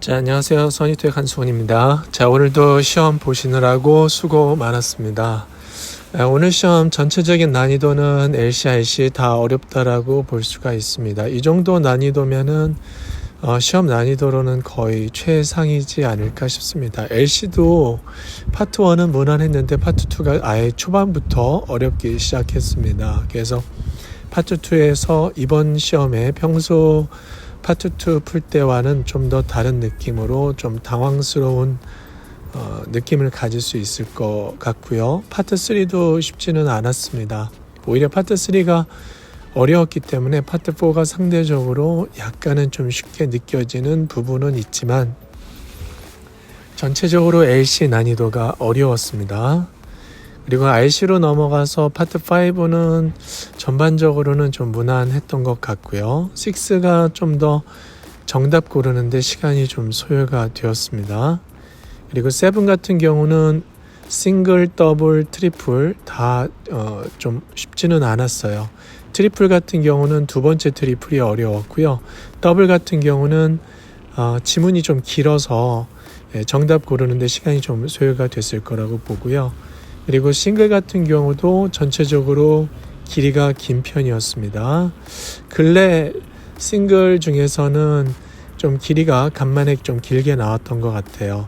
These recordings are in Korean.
자, 안녕하세요. 선희투의 한수원입니다. 자, 오늘도 시험 보시느라고 수고 많았습니다. 아, 오늘 시험 전체적인 난이도는 LCIC 다 어렵다라고 볼 수가 있습니다. 이 정도 난이도면은 어, 시험 난이도로는 거의 최상이지 않을까 싶습니다. LC도 파트 1은 무난했는데 파트 2가 아예 초반부터 어렵기 시작했습니다. 그래서 파트 2에서 이번 시험에 평소 파트 2 풀 때와는 좀 더 다른 느낌으로 좀 당황스러운 어, 느낌을 가질 수 있을 것 같고요. 파트 3도 쉽지는 않았습니다. 오히려 파트 3가 어려웠기 때문에 파트 4가 상대적으로 약간은 좀 쉽게 느껴지는 부분은 있지만 전체적으로 LC 난이도가 어려웠습니다. 그리고 RC로 넘어가서 파트 5는 전반적으로는 좀 무난했던 것 같고요. 6가 좀 더 정답 고르는데 시간이 좀 소요가 되었습니다. 그리고 7 같은 경우는 싱글, 더블, 트리플 다 어, 좀 쉽지는 않았어요. 트리플 같은 경우는 두 번째 트리플이 어려웠고요. 더블 같은 경우는 어, 지문이 좀 길어서 예, 정답 고르는데 시간이 좀 소요가 됐을 거라고 보고요. 그리고 싱글 같은 경우도 전체적으로 길이가 긴 편이었습니다. 근래 싱글 중에서는 좀 길이가 간만에 좀 길게 나왔던 것 같아요.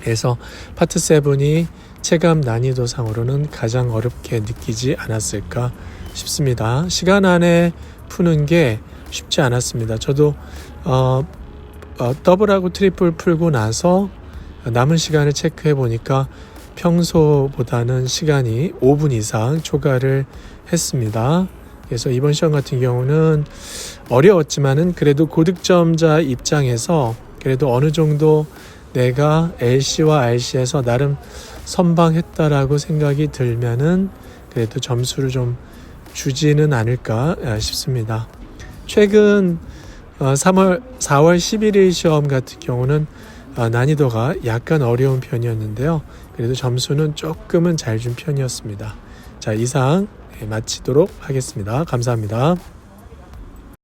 그래서 파트 7이 체감 난이도 상으로는 가장 어렵게 느끼지 않았을까 싶습니다. 시간 안에 푸는 게 쉽지 않았습니다. 저도 어, 어, 더블하고 트리플 풀고 나서 남은 시간을 체크해 보니까 평소보다는 시간이 5분 이상 초과를 했습니다. 그래서 이번 시험 같은 경우는 어려웠지만은 그래도 고득점자 입장에서 그래도 어느 정도 내가 LC와 RC에서 나름 선방했다라고 생각이 들면은 그래도 점수를 좀 주지는 않을까 싶습니다. 최근 3월 4월 11일 시험 같은 경우는 어, 난이도가 약간 어려운 편이었는데요. 그래도 점수는 조금은 잘 준 편이었습니다. 자, 이상 마치도록 하겠습니다. 감사합니다.